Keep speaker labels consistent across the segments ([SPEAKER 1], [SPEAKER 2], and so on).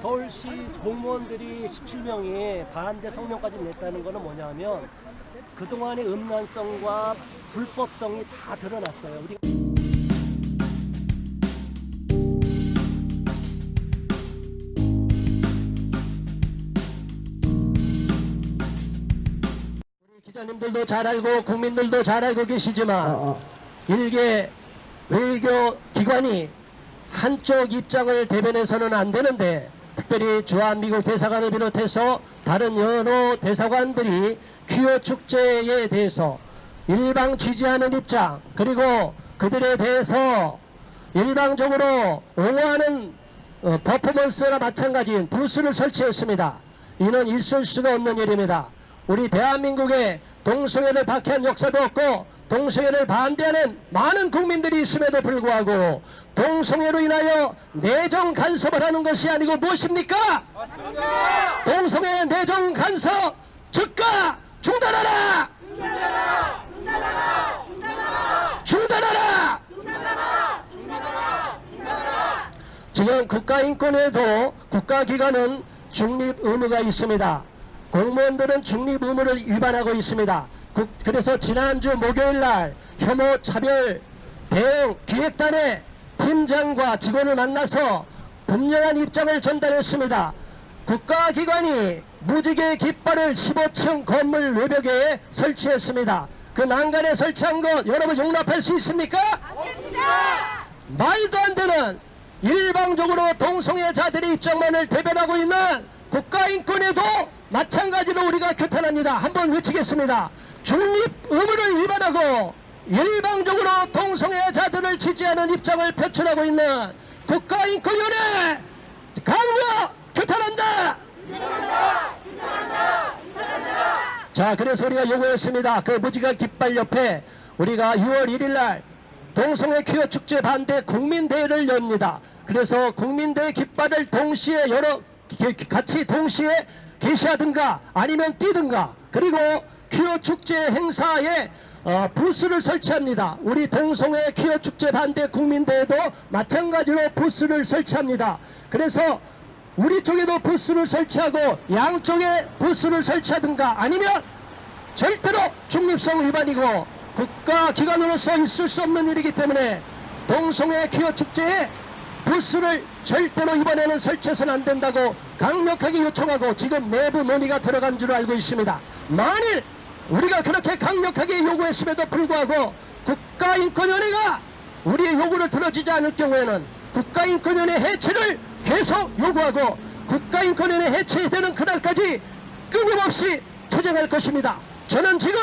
[SPEAKER 1] 서울시 공무원들이 17명이 반대 성명까지 냈다는 것은 뭐냐면 그동안의 음란성과 불법성이 다 드러났어요. 우리 우리 기자님들도 잘 알고 국민들도 잘 알고 계시지만 일개 외교 기관이 한쪽 입장을 대변해서는 안 되는데 특별히 주한미국 대사관을 비롯해서 다른 여러 대사관들이 퀴어 축제에 대해서 일방 지지하는 입장 그리고 그들에 대해서 일방적으로 옹호하는 어, 퍼포먼스와 마찬가지인 부스를 설치했습니다. 이는 있을 수가 없는 일입니다. 우리 대한민국에 동성애를 박해한 역사도 없고 동성애를 반대하는 많은 국민들이 있음에도 불구하고 동성애로 인하여 내정 간섭을 하는 것이 아니고 무엇입니까? 동성애 내정 간섭 즉각 중단하라! 중단하라! 지금 국가인권에도 국가기관은 중립 의무가 있습니다. 공무원들은 중립 의무를 위반하고 있습니다. 국- 그래서 지난주 목요일 날 혐오 차별 대응 기획단의 팀장과 직원을 만나서 분명한 입장을 전달했습니다. 국가기관이 무지개 깃발을 15층 건물 외벽에 설치했습니다. 그 난간에 설치한 것 여러분 용납할 수 있습니까? 말도 안 되는 일방적으로 동성애자들의 입장만을 대변하고 있는 국가인권에도 마찬가지로 우리가 규탄합니다. 한번 외치겠습니다. 중립 의무를 위반하고 일방적으로 동성애 자들을 지지하는 입장을 표출하고 있는 국가인권위원회 강력 규탄한다. 자, 그래서 우리가 요구했습니다. 그 무지개 깃발 옆에 우리가 6월 1일 날 동성애 퀴어 축제 반대 국민대회를 엽니다. 그래서 국민대회 깃발을 동시에 여러 기- 같이 동시에 게시하든가 아니면 띄든가 그리고 퀴어 축제 행사에 어, 부스를 설치합니다. 우리 동성애 퀴어 축제 반대 국민대회도 마찬가지로 부스를 설치합니다. 그래서 우리 쪽에도 부스를 설치하고 양쪽에 부스를 설치하든가 아니면 절대로 중립성 위반이고 국가기관으로서 있을 수 없는 일이기 때문에 동성애 퀴어 축제에 부스를 절대로 이번에는 설치해서는 안 된다고 강력하게 요청하고 지금 내부 논의가 들어간 줄 알고 있습니다. 만일 우리가 그렇게 강력하게 요구했음에도 불구하고 국가인권위원회가 우리의 요구를 들어주지 않을 경우에는 국가인권위원회 해체를 계속 요구하고 국가인권위원회 해체되는 그날까지 끊임없이 투쟁할 것입니다. 저는 지금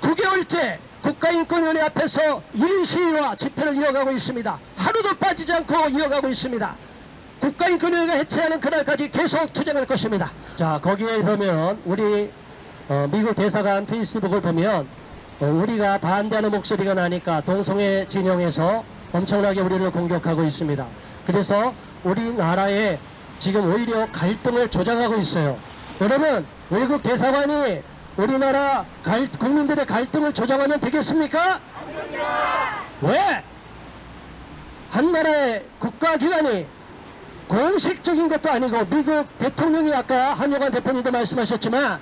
[SPEAKER 1] 9개월째 국가인권위원회 앞에서 1인 시위와 집회를 이어가고 있습니다. 하루도 빠지지 않고 이어가고 있습니다. 국가인권위원회가 해체하는 그날까지 계속 투쟁할 것입니다. 자, 거기에 보면 우리 어, 미국 대사관 페이스북을 보면 어, 우리가 반대하는 목소리가 나니까 동성애 진영에서 엄청나게 우리를 공격하고 있습니다. 그래서 우리나라에 지금 오히려 갈등을 조장하고 있어요. 여러분, 외국 대사관이 우리나라 갈- 국민들의 갈등을 조장하면 되겠습니까? 왜? 한 나라의 국가기관이 공식적인 것도 아니고 미국 대통령이 아까 한여관 대표님도 말씀하셨지만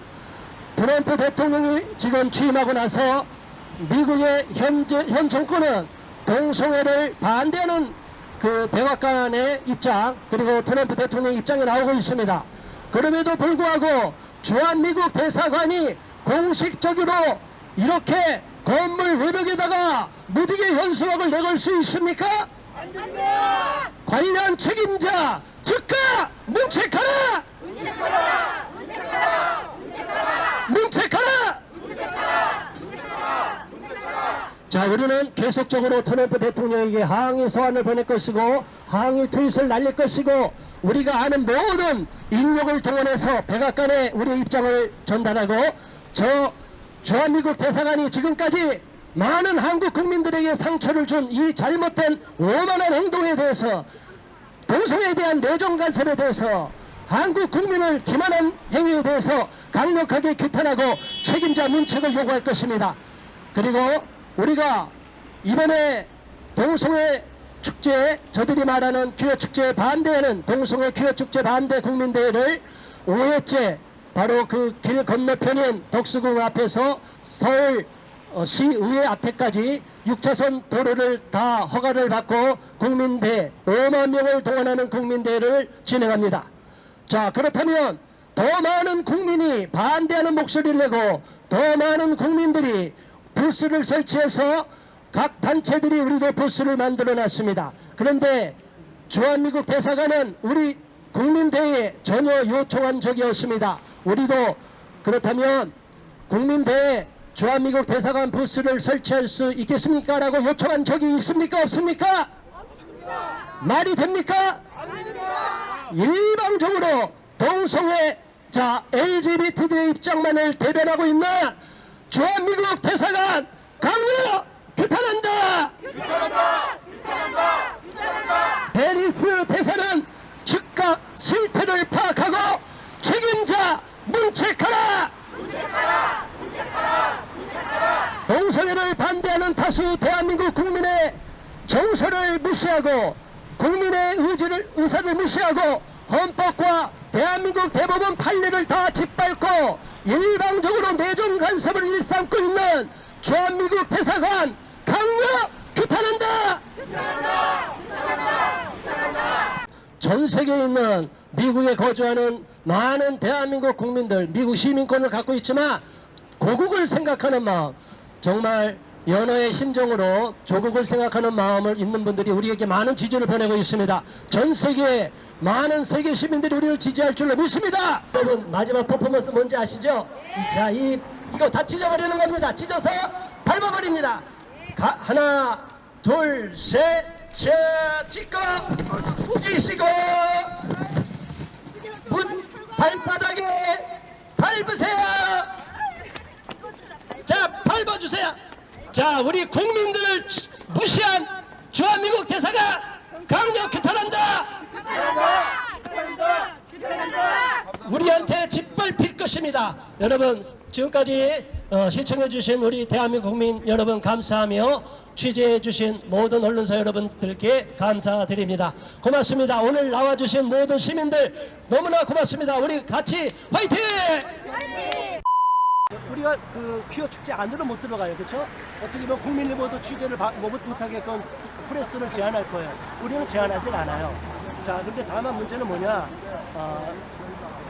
[SPEAKER 1] 트럼프 대통령이 지금 취임하고 나서 미국의 현재 현 정권은 동성애를 반대하는 그 백악관의 입장 그리고 트럼프 대통령 의 입장이 나오고 있습니다. 그럼에도 불구하고 주한미국 대사관이 공식적으로 이렇게 건물 외벽에다가 무지개 현수막을 내걸 수 있습니까? 관련 책임자 즉각 문책하라! 문책하라! 자, 우리는 계속적으로 트럼프 대통령에게 항의 서한을 보낼 것이고 항의 트윗을 날릴 것이고 우리가 아는 모든 인력을 동원해서 백악관에 우리의 입장을 전달하고 저 주한미국 대사관이 지금까지 많은 한국 국민들에게 상처를 준 이 잘못된 오만한 행동에 대해서 동성애에 대한 내정 간섭에 대해서 한국 국민을 기만한 행위에 대해서 강력하게 규탄하고 책임자 문책을 요구할 것입니다. 그리고 우리가 이번에 동성애 축제 저들이 말하는 축제 반대하는 동성애 귀여 축제 반대 국민대회를 5회째 바로 그 길 건너편인 덕수궁 앞에서 서울 어, 시의회 앞에까지 6차선 도로를 다 허가를 받고 국민대 5만 명을 동원하는 국민대회를 진행합니다. 자 그렇다면 더 많은 국민이 반대하는 목소리를 내고 더 많은 국민들이 부스를 설치해서 각 단체들이 우리도 부스를 만들어 놨습니다. 그런데 주한미국 대사관은 우리 국민대회에 전혀 요청한 적이 없습니다. 우리도 그렇다면 국민대회 주한미국 대사관 부스를 설치할 수 있겠습니까? 라고 요청한 적이 있습니까? 없습니까? 말이 됩니까? 일방적으로 동성애 자 LGBT의 입장만을 대변하고 있는 주한미국 대사관 강력 규탄한다. 베리스 대사는 즉각 실태를 파악하고 책임자 문책하라. 동성애를 반대하는 다수 대한민국 국민의 정서를 무시하고 국민의 의지를 의사를 무시하고 헌법과 대한민국 대법원 판례를 다 짓밟고 일방적으로 내정 간섭을 일삼고 있는 주한미국 대사관 강력 규탄한다. 전 세계에 있는 미국에 거주하는 많은 대한민국 국민들, 미국 시민권을 갖고 있지만 고국을 생각하는 마음, 정말 연어의 심정으로 조국을 생각하는 마음을 있는 분들이 우리에게 많은 지지를 보내고 있습니다. 전 세계 많은 세계 시민들이 우리를 지지할 줄로 믿습니다. 여러분 마지막 퍼포먼스 뭔지 아시죠? 자, 이 이거 다 찢어버리는 겁니다. 찢어서 밟아버립니다. 가, 하나, 둘, 셋, 자, 찍고 후기시고 문 발바닥에 밟으세요. 자, 밟아주세요. 자, 우리 국민들을 무시한 주한미국 대사가 강력 규탄한다. 우리한테 짓밟힐 것입니다. 여러분, 지금까지 어, 시청해주신 우리 대한민국 국민 여러분 감사하며 취재해주신 모든 언론사 여러분들께 감사드립니다. 고맙습니다. 오늘 나와주신 모든 시민들 너무나 고맙습니다. 우리 같이 화이팅! 우리가 그 퀴어 축제 안으로 못 들어가요, 그렇죠? 어떻게 보면 국민일보도 취재를 못하게끔 프레스를 제한할 거예요. 우리는 제한하진 않아요. 자, 근데 다만 문제는 뭐냐? 어,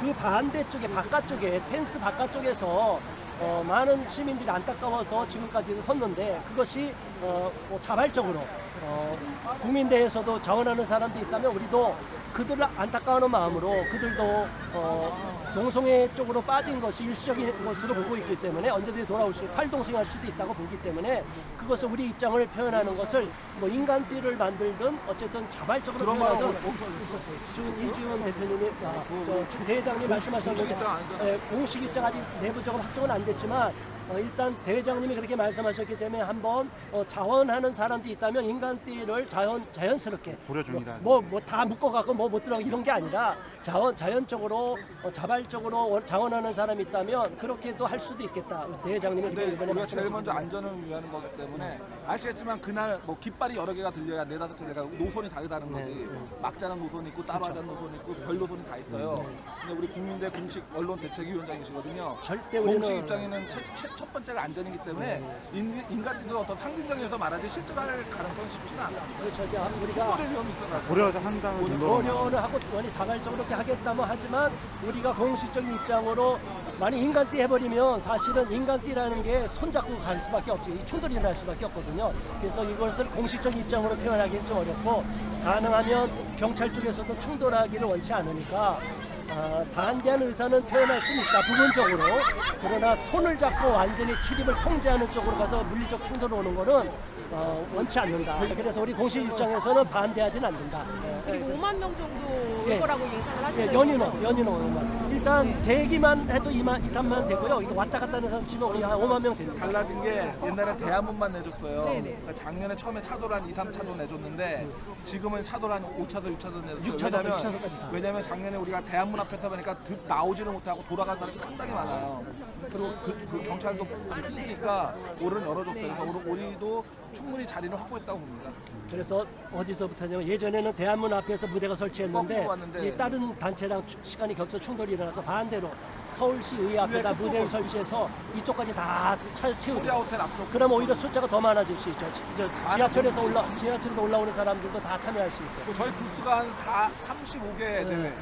[SPEAKER 1] 그 반대쪽에 바깥쪽에 펜스 바깥쪽에서 어, 많은 시민들이 안타까워서 지금까지도 섰는데 그것이 어, 뭐 자발적으로 어, 국민대에서도 자원하는 사람도 있다면 우리도 그들을 안타까워하는 마음으로 그들도 어, 동성애 쪽으로 빠진 것이 일시적인 것으로 보고 있기 때문에 언제든지 돌아올 수 탈동성할 수도 있다고 보기 때문에 그것을 우리 입장을 표현하는 것을 뭐 인간띠를 만들든 어쨌든 자발적으로 표현하든 있었어요. 지금 이지원 대표님이 아, 저 대회장님 말씀하셨는데 예, 공식 입장 아직 내부적으로 확정은 안 됐지만 어, 일단 대회장님이 그렇게 말씀하셨기 때문에 한번 어, 자원하는 사람들이 있다면 인간띠를 자연 자연스럽게
[SPEAKER 2] 부려줍니다.
[SPEAKER 1] 뭐 뭐 다 묶어갖고 뭐 못 들어가 이런 게 아니라 자원 자연적으로 어, 자발적으로 원- 자원하는 사람이 있다면 그렇게도 할 수도 있겠다.
[SPEAKER 3] 근데
[SPEAKER 1] 그렇게 이번에
[SPEAKER 3] 우리가 제일. 먼저 안전을 위한 거기 때문에 아시겠지만 그날 뭐 깃발이 여러 개가 들려야 네 다섯 개가 노선이 다르다는 거지
[SPEAKER 1] 네.
[SPEAKER 3] 막자는 노선이 있고 따라하는 노선이 있고 별 노선이 다 있어요.
[SPEAKER 1] 네.
[SPEAKER 3] 근데 우리 국민대 공식 언론 대책위원장이시거든요.
[SPEAKER 1] 절대 우리는
[SPEAKER 3] 공식 입장에는 첫, 첫- 첫 번째가 안전이기 때문에 인, 인간들도 어떤 상징적에서 말하지 실제로 할 가능성이 쉽지는 않아요.
[SPEAKER 1] 그렇죠. 이제 우리가
[SPEAKER 3] 초월의 위험이 있어가지고
[SPEAKER 2] 고려해서 한다는 정도로
[SPEAKER 1] 고려를 하고 원이 자발적으로 그렇게 하겠다면 하지만 우리가 공식적인 입장으로 많이 인간띠 해버리면 사실은 인간띠라는 게 손잡고 갈 수밖에 이 충돌이 일어날 수밖에 없거든요. 그래서 이것을 공식적인 입장으로 표현하기는 좀 어렵고 가능하면 경찰 쪽에서도 충돌하기를 원치 않으니까 아, 반대하는 의사는 표현할 수는 있다. 부분적으로. 그러나 손을 잡고 완전히 출입을 통제하는 쪽으로 가서 물리적 충돌 오는 거는 어, 원치 않는다. 그래서 우리 공식 입장에서는 반대하진 않는다. 예, 예.
[SPEAKER 4] 그리고 5만 명 정도 올
[SPEAKER 1] 예.
[SPEAKER 4] 거라고 예상을
[SPEAKER 1] 예,
[SPEAKER 4] 하시는
[SPEAKER 1] 연인원, 연인원 5만.
[SPEAKER 5] 일단 대기만 해도 2만, 2, 3만 되고요. 이거 왔다 갔다 하는 사람 치면 우리 한 5만 명 됩니다.
[SPEAKER 3] 달라진 게 옛날에 대한문만 내줬어요.
[SPEAKER 2] 네네.
[SPEAKER 3] 그러니까 작년에 처음에 차도를 한 2, 3차도 내줬는데 지금은 차도를 한 5차도, 6차도 내줬어요.
[SPEAKER 5] 육차도,
[SPEAKER 3] 왜냐면,
[SPEAKER 5] 육차도까지 다.
[SPEAKER 3] 왜냐면 작년에 우리가 대한문 앞에서 보니까 드- 나오지를 못하고 돌아간 사람이 상당히 많아요. 그리고 그, 그 경찰도 힘드니까 올해는 열어줬어요. 그래서 올- 우리도 충분히 자리를 확보했다고 봅니다.
[SPEAKER 5] 그래서 어디서부터냐면 예전에는 대한문 앞에서 무대가 설치했는데
[SPEAKER 3] 왔는데.
[SPEAKER 5] 이제 다른 단체랑 추- 시간이 겹쳐 충돌이 일어나서 반대로 서울시 의회 앞에다 무대를. 설치해서 이쪽까지 다 차- 채우죠.
[SPEAKER 3] 호텔 앞쪽
[SPEAKER 5] 그럼 오히려 숫자가 더 많아질 수 있죠. 지- 저 지하철에서 올라 지하철에서 올라오는 사람들도 다 참여할 수 있고.
[SPEAKER 3] 저희 부스가 한 4, 35개 대회.
[SPEAKER 5] 네.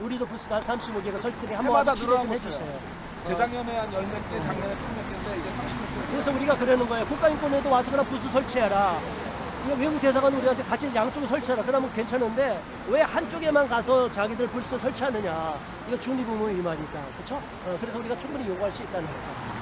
[SPEAKER 5] 우리도 부스가 35개가 설치되게 한번
[SPEAKER 3] 해마다
[SPEAKER 5] 와서 기대 좀
[SPEAKER 3] 늘어나고
[SPEAKER 5] 해주세요.
[SPEAKER 3] 있어요. 재작년에 한 열몇 개, 작년에 몇 개인데 이제 30몇 개.
[SPEAKER 5] 그래서 우리가 그러는 거예요. 국가인권에도 와서 그냥 부스 설치해라. 외국 대사관 우리한테 같이 양쪽에 설치해라. 그러면 괜찮은데 왜 한쪽에만 가서 자기들 부스 설치하느냐. 이거 중립의무 위반이니까. 그렇죠? 어, 그래서 우리가 충분히 요구할 수 있다는 거죠.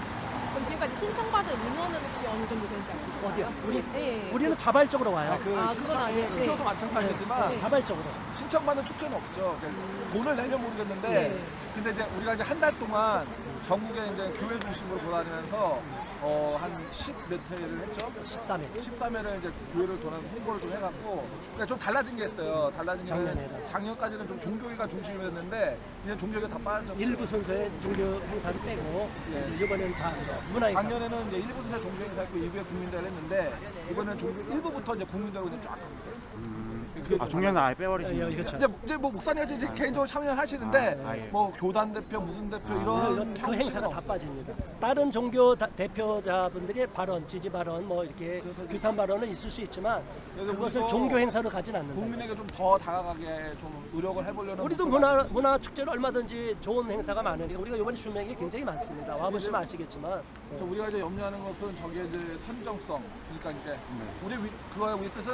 [SPEAKER 2] 그럼 지금까지 신청받은 인원은 혹시 어느 정도 되는지 있어요?
[SPEAKER 5] 어디요? 우리
[SPEAKER 2] 네.
[SPEAKER 5] 우리는 자발적으로 와요.
[SPEAKER 3] 그
[SPEAKER 2] 아,
[SPEAKER 3] 신청,
[SPEAKER 2] 그건 아니에요. 네.
[SPEAKER 3] 신청도 마찬가지지만
[SPEAKER 5] 네, 자발적으로.
[SPEAKER 3] 신청받는 축제는 없죠. 그러니까 돈을 내면 모르겠는데,
[SPEAKER 2] 네.
[SPEAKER 3] 근데 이제 우리가 이제 한 달 동안 전국에 이제 교회 중심으로 돌아다니면서 어, 한 10몇 회를 했죠.
[SPEAKER 5] 13회.
[SPEAKER 3] 13회를 이제 교회를 도는 홍보를 좀 해갖고, 그러니까 좀 달라진 게 있어요. 달라진 게
[SPEAKER 5] 작년에는.
[SPEAKER 3] 작년까지는 좀 종교회가 중심이었는데, 이제 종교회가 다 빠졌어요.
[SPEAKER 5] 일부 순서의 종교 행사를 빼고
[SPEAKER 3] 예.
[SPEAKER 5] 이제 이번에는 다 문화 행사.
[SPEAKER 3] 작년에는 이제 일부 사 종교 행사 있고 2부에 국민대회를 했는데, 이번에는 종교 1부부터 이제 국민대회로 이제 쫙 합니다.
[SPEAKER 4] 아,
[SPEAKER 3] 좀
[SPEAKER 4] 종료는 아예 빼버리신
[SPEAKER 5] 예,
[SPEAKER 4] 거예요?
[SPEAKER 5] 그렇죠.
[SPEAKER 3] 이제, 이제 뭐 목사님이 이제 개인적으로 참여를 하시는데
[SPEAKER 4] 아, 아, 예.
[SPEAKER 3] 뭐 교단 대표 무슨 대표
[SPEAKER 5] 그,
[SPEAKER 3] 이런
[SPEAKER 5] 이런 그
[SPEAKER 3] 형식은
[SPEAKER 5] 행사가 다. 빠집니다. 다른 종교 다- 대표자분들의 발언, 지지 발언, 뭐 이렇게 규탄 발언은 있을 수 있지만
[SPEAKER 3] 그래서
[SPEAKER 5] 그것을
[SPEAKER 3] 우리도
[SPEAKER 5] 종교 행사로 가진 않는다.
[SPEAKER 3] 국민에게 좀 더 다가가게 좀 노력을 해보려는
[SPEAKER 5] 우리도
[SPEAKER 3] 목소리가
[SPEAKER 5] 문화 문화 축제는 얼마든지 좋은 행사가 많으니까 우리가 이번에 준비한 게 굉장히 많습니다. 와 보시면 아시겠지만
[SPEAKER 3] 그래서 우리가 이제 염려하는 것은 저게 이제 선정성 그러니까 이제
[SPEAKER 5] 네.
[SPEAKER 3] 우리 위- 그거의 우리 뜻은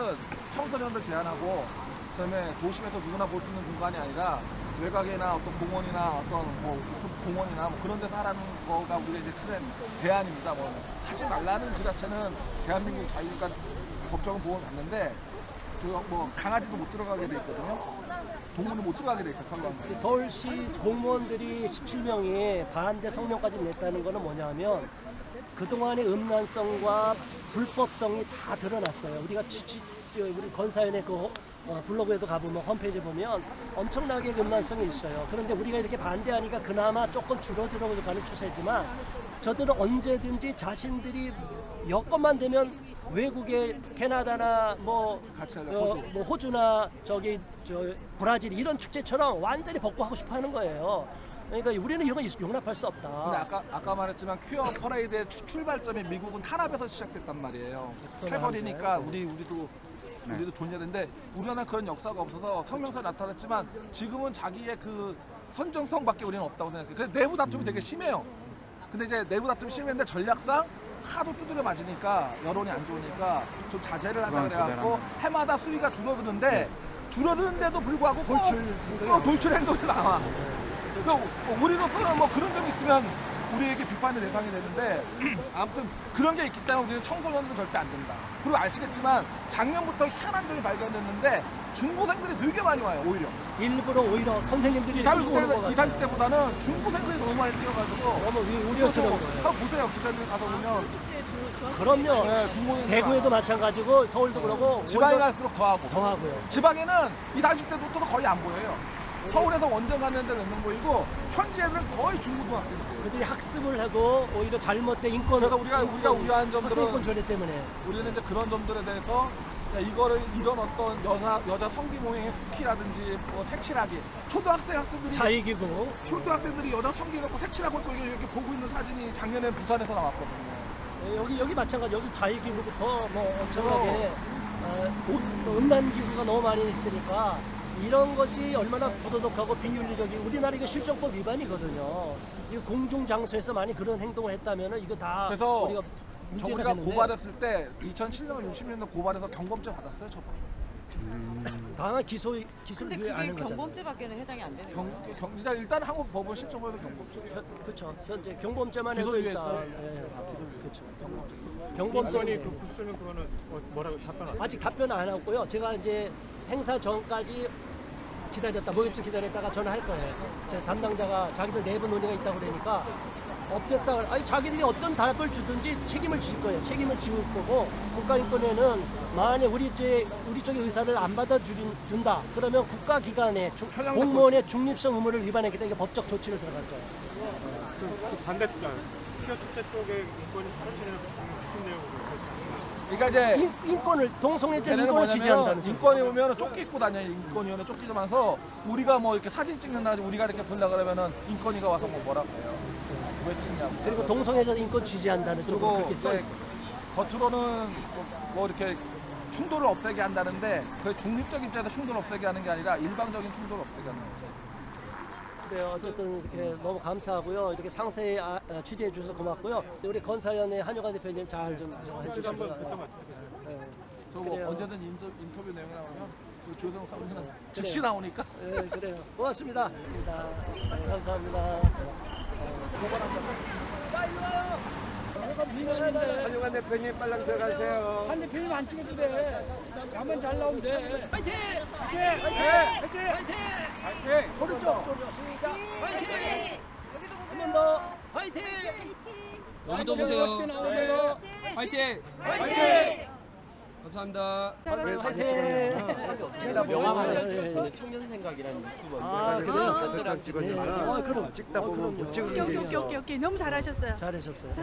[SPEAKER 3] 청소년들 제한하고 그다음에 도심에서 누구나 볼 수 있는 공간이 아니라 외곽이나 어떤 공원이나 어떤 뭐 공원이나 뭐 그런 데서 하라는 거가 우리가 이제 큰 대안입니다. 뭐 하지 말라는 그 자체는 대한민국 자유가 법적은 보호를 받는데 저뭐 강아지도 못 들어가게 돼 있거든요. 동물도 못 들어가게 돼 있어요. 설렁.
[SPEAKER 5] 서울시 공무원들이 17명이 반대 성명까지 냈다는 것은 뭐냐면 그동안의 음란성과 불법성이 다 드러났어요. 우리가 취, 저 우리 건사연의 그 어, 블로그에도 가보면 홈페이지 보면 엄청나게 음란성이 있어요. 그런데 우리가 이렇게 반대하니까 그나마 조금 줄어들어가는 추세지만 저들은 언제든지 자신들이 여건만 되면 외국의 캐나다나 뭐, 어,
[SPEAKER 3] 호주.
[SPEAKER 5] 뭐 호주나 저기 저 브라질 이런 축제처럼 완전히 벗고 하고 싶어 하는 거예요. 그러니까 우리는 이런 거 용납할 수
[SPEAKER 3] 근데
[SPEAKER 5] 없다.
[SPEAKER 3] 아까 아까 말했지만 퀴어 퍼레이드의 추- 출발점이 미국은 탄압에서 시작됐단 말이에요.
[SPEAKER 5] 스토나
[SPEAKER 3] 칼버리니까
[SPEAKER 5] 한데.
[SPEAKER 3] 우리 우리도 우리도 존재되는데 우리나라는 그런 역사가 없어서 성명서 나타났지만 지금은 자기의 그 선정성밖에 우리는 없다고 생각해요. 그래서 내부 다툼이 되게 심해요. 근데 이제 내부 다툼이 심했는데 전략상 하도 두드려 맞으니까 여론이 안 좋으니까 좀 자제를 하자 그래갖고. 해마다 수위가 줄어드는데 줄어드는데도 불구하고 또-
[SPEAKER 5] 돌출
[SPEAKER 3] 돌출 행동이 나와. 그 우리로서는 뭐 그런 점이 있으면 우리에게 비판의 대상이 되는데 아무튼 그런 게 있기 때문에 우리는 청소년들은 절대 안 된다. 그리고 아시겠지만 작년부터 희한한 점이 발견됐는데 중고생들이 되게 많이 와요 오히려.
[SPEAKER 5] 일부러 오히려 선생님들이
[SPEAKER 3] 20,
[SPEAKER 5] 끌고 오는 것
[SPEAKER 3] 30대,
[SPEAKER 5] 같아요.
[SPEAKER 3] 20대보다는 중고생들이 너무 많이 뛰어가지고
[SPEAKER 5] 너무 우- 우려스러운 거예요.
[SPEAKER 3] 한번 보세요 기사들 가서 보면
[SPEAKER 5] 그럼요.
[SPEAKER 3] 네, 중고생들
[SPEAKER 5] 대구에도 마찬가지고 서울도 그러고
[SPEAKER 3] 지방에
[SPEAKER 5] 오히려
[SPEAKER 3] 갈수록 더하고
[SPEAKER 5] 더 하고요.
[SPEAKER 3] 지방에는 20, 30대부터도 거의 안 보여요. 서울에서 원정 가는 데는 는 보이고 현지 애들은 거의 중고등학생이에요.
[SPEAKER 5] 그들이 학습을 하고 오히려 잘못된 인권
[SPEAKER 3] 그래서 우리가- 우리가 우려한 점들은
[SPEAKER 5] 학생권 조례 때문에.
[SPEAKER 3] 우리는 이제 그런 점들에 대해서 야, 이거를 이런 어떤 여자 여자 성기모형의 스키라든지 뭐 색칠하기. 초등학생 학생들이
[SPEAKER 5] 자익이고.
[SPEAKER 3] 초등학생들이 여자 성기 갖고 색칠하고 있고 이렇게 이렇게 보고 있는 사진이 작년에 부산에서 나왔거든요.
[SPEAKER 5] 예, 여기 여기 마찬가지. 여기 자익기구부터 뭐 엄청나게 어, 오- 음란 기구가 너무 많이 있으니까 이런 것이 얼마나 부도덕하고 비윤리적이 우리나라 이거 실정법 위반이거든요. 이 공중 장소에서 많이 그런 행동을 했다면 이거 다
[SPEAKER 3] 그래서
[SPEAKER 5] 우리가
[SPEAKER 3] 저
[SPEAKER 5] 문제가
[SPEAKER 3] 우리가
[SPEAKER 5] 되는데
[SPEAKER 3] 고발했을 때 2007년 60년대 고발해서 경범죄 받았어요, 저번.
[SPEAKER 5] 당한 기소 기소를
[SPEAKER 2] 근데
[SPEAKER 5] 왜
[SPEAKER 2] 그게
[SPEAKER 5] 거잖아요.
[SPEAKER 2] 경범죄밖에는 해당이 안 되는 거예요.
[SPEAKER 3] 경, 경 일단, 일단 한국 법원 실정법에도 경범죄.
[SPEAKER 5] 그렇죠. 현재 경범죄만 해도
[SPEAKER 3] 기소유예
[SPEAKER 5] 일단
[SPEAKER 3] 있어요?
[SPEAKER 5] 예, 그렇죠.
[SPEAKER 4] 이번에
[SPEAKER 5] 경범죄
[SPEAKER 4] 그 부스는 그거는 어, 뭐라고 답변 안
[SPEAKER 5] 아직 답변 안 하고요. 제가 이제 행사 전까지 기다렸다, 모욕죄 기다렸다가 전화할 거예요. 제 담당자가 자기들 내부 논의가 있다고 그러니까 없겠다. 아니 자기들이 어떤 답을 주든지 책임을 질 거예요. 책임을 지울 거고 국가인권위는 만약 우리 제 우리 쪽의 의사를 안 받아준다. 그러면 국가기관의 중- 공무원의 중립성 의무를 위반했기 때문에 법적 조치를 들어갈 거예요.
[SPEAKER 4] 그 반대편 피어 축제 쪽에 인권이 사라지는 무슨 무슨 내용으로
[SPEAKER 3] 그러니까 이제
[SPEAKER 5] 인, 인권을 동성애자 인권을 지지한다는
[SPEAKER 3] 인권이 오면 조끼 입고 다녀요. 인권위원회 조끼 좀 와서 우리가 뭐 이렇게 사진 찍는다 우리가 이렇게 본다 그러면은 인권위가 와서 뭐 뭐라고 해요. 왜 찍냐고.
[SPEAKER 5] 그리고 동성애자 인권 지지한다는 쪽으로 그렇게 써 있어요.
[SPEAKER 3] 겉으로는 뭐, 뭐 이렇게 충돌을 없애게 한다는데 그 중립적 입장에서 충돌 없애게 하는 게 아니라 일방적인 충돌을 없애게 하는 거죠.
[SPEAKER 5] 그래요. 어쨌든 이렇게 너무 감사하고요. 이렇게 상세히 아, 아, 취재해 주셔서 고맙고요. 우리 건사연의 한효관 대표님 잘 좀 해주시면
[SPEAKER 3] 저거
[SPEAKER 5] 그래요.
[SPEAKER 3] 언제든 인터, 인터뷰 내용 나오면 그 조성 사무실은 즉시 나오니까
[SPEAKER 5] 네, 그래요. 고맙습니다. 고맙습니다. 네, 감사합니다.
[SPEAKER 6] 한 용환 대표님 빨랑 들어가세요.
[SPEAKER 4] 한 대표님 안 찍어도 돼. 가면 잘 나오는데.
[SPEAKER 5] 파이팅!
[SPEAKER 4] 화이팅! 화이팅! 화이팅! 화이팅!
[SPEAKER 5] 오른쪽 시작. 파이팅! 한번 더. 파이팅!
[SPEAKER 7] 여기도 보세요.
[SPEAKER 4] 나오세요.
[SPEAKER 7] 화이팅!
[SPEAKER 4] 화이팅!
[SPEAKER 7] 감사합니다.
[SPEAKER 5] 파이팅! 영화
[SPEAKER 7] 청년 생각이라는 유튜버.
[SPEAKER 5] 아, 그래요?
[SPEAKER 6] 사진 찍어주면
[SPEAKER 5] 아, 그럼.
[SPEAKER 6] 찍다
[SPEAKER 5] 아,
[SPEAKER 6] 보면
[SPEAKER 5] 그럼요.
[SPEAKER 6] 못 찍는 게
[SPEAKER 2] 오케이 오케이
[SPEAKER 6] 있어.
[SPEAKER 2] 오케이 오케이 너무 잘하셨어요.
[SPEAKER 5] 잘하셨어요.